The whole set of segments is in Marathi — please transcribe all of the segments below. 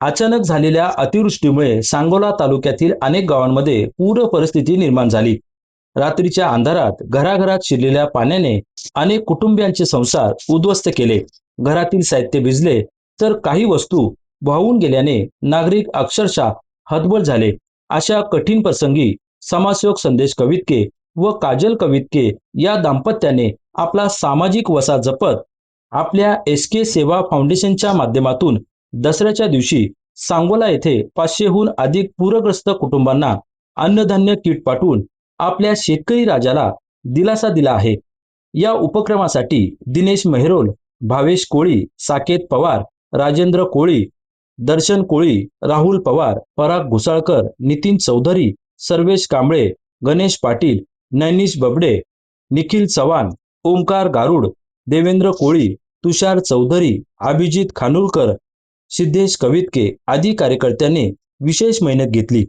अचानक झालेल्या अतिवृष्टीमुळे सांगोला तालुक्यातील अनेक गावांमध्ये पूर परिस्थिती निर्माण झाली. रात्रीच्या अंधारात घराघरात शिरलेल्या पाण्याने अनेक कुटुंबियांचे संसार उद्ध्वस्त केले. घरातील साहित्य भिजले तर काही वस्तू वाहून गेल्याने नागरिक अक्षरशः हतबल झाले. अशा कठीण प्रसंगी समाजसेवक संदेश कवितके व काजल कवितके या दाम्पत्याने आपला सामाजिक वसा जपत आपल्या एस के सेवा फाउंडेशनच्या माध्यमातून दसऱ्याच्या दिवशी सांगोला येथे पाचशेहून अधिक पूरग्रस्त कुटुंबांना अन्नधान्य किट पाठवून आपल्या शेतकरी राजाला दिलासा दिला आहे. या उपक्रमासाठी दिनेश मेहरोल भावेश कोळी साकेत पवार राजेंद्र कोळी दर्शन कोळी राहुल पवार पराग घुसाळकर नितीन चौधरी सर्वेश कांबळे गणेश पाटील नैनिश बबडे निखिल चव्हाण ओमकार गारुड देवेंद्र कोळी तुषार चौधरी अभिजित खानोलकर सिद्धेश कवितके आदी कार्यकर्त्यांनी विशेष मेहनत घेतली.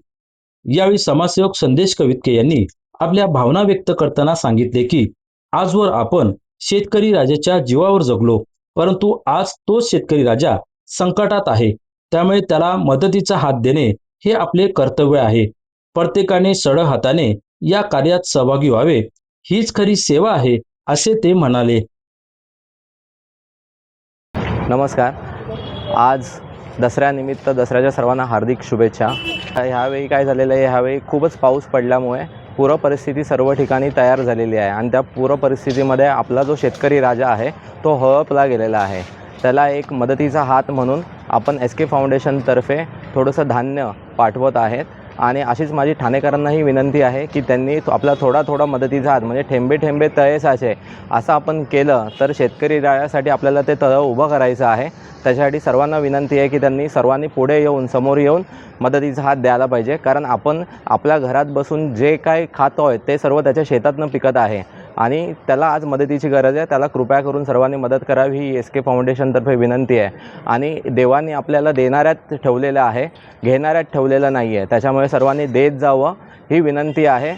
यावेळी समाजसेवक संदेश कवितके यांनी आपल्या भावना व्यक्त करताना सांगितले की आजवर आपण शेतकरी राजाच्या जीवावर जगलो परंतु आज तोच शेतकरी राजा संकटात आहे. त्यामुळे त्याला मदतीचा हात देणे हे आपले कर्तव्य आहे. प्रत्येकाने सडळ हाताने या कार्यात सहभागी व्हावे हीच खरी सेवा आहे असे ते म्हणाले. नमस्कार. आज दसऱ्यानिमित्त दसऱ्याच्या सर्वांना हार्दिक शुभेच्छा. ह्यावेळी काय झालेलं आहे? ह्यावेळी खूपच पाऊस पडल्यामुळे पूर परिस्थिती सर्व ठिकाणी तयार झालेली आहे आणि त्या पूर परिस्थितीमध्ये आपला जो शेतकरी राजा आहे तो हळपला गेलेला आहे. त्याला एक मदतीचा हात म्हणून आपण एस के फाउंडेशनतर्फे थोडंसं धान्य पाठवत आहेत. आणि अशीच माझी ठाणेकरांनाही विनंती आहे की त्यांनी तो- आपला थोडा थोडा मदतीचा हात म्हणजे ठेंबे ठेंबे तळे साचे असं आपण केलं तर शेतकरी रायासाठी आपल्याला ते तळं उभं करायचं आहे. त्याच्यासाठी सर्वांना विनंती आहे की त्यांनी सर्वांनी पुढे येऊन समोर येऊन मदतीचा हात द्यायला पाहिजे. कारण आपण आपल्या घरात बसून जे काय खातो आहे ते सर्व त्याच्या शेतातनं पिकत आहे. आणि त्याला आज मदतीची गरज आहे. त्याला कृपया करून सर्वांनी मदत करावी. ही एस के फाउंडेशनतर्फे विनंती आहे. आणि देवाने आपल्याला देणाऱ्यात ठेवलेलं आहे. घेणाऱ्यात ठेवलेलं नाही आहे त्याच्यामुळे सर्वांनी देत जावं. ही विनंती आहे.